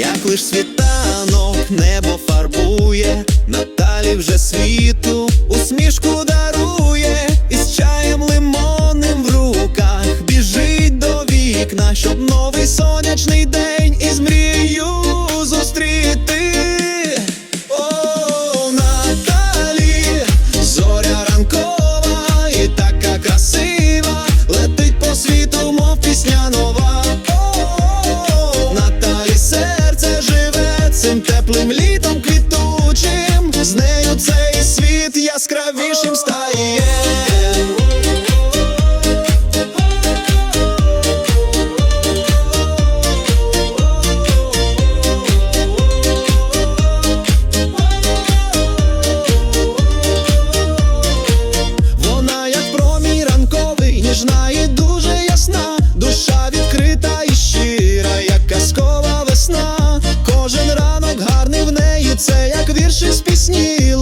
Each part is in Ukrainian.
як лиш світанок небо фарбує, Наталі вже світу усмішку дарує, І з чаєм лимонним в руках біжить до вікна, щоб новий сонячний день світ яскравішим стає. Вона як промінь ранковий, ніжна і дуже ясна, душа відкрита і щира, як казкова весна. Кожен ранок гарний в неї, це як вірші з пісні,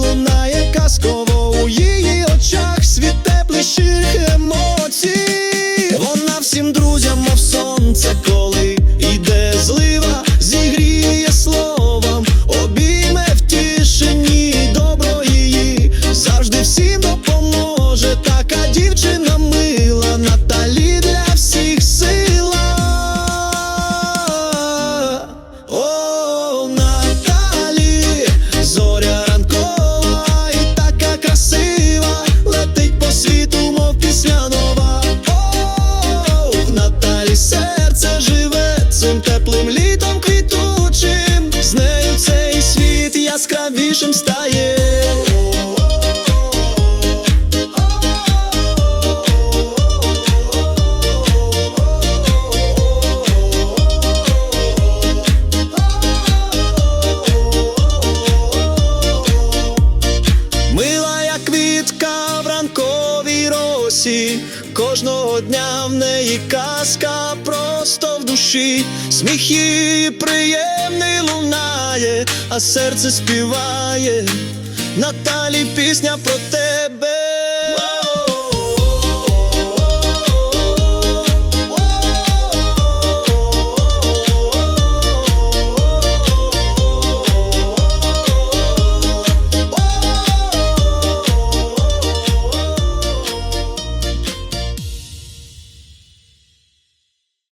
яскравішим стає. Мила, як квітка в ранковій росі, кожного дня в неї казка в душі, сміх її приємний лунає, а серце співає. Наталі пісня про тебе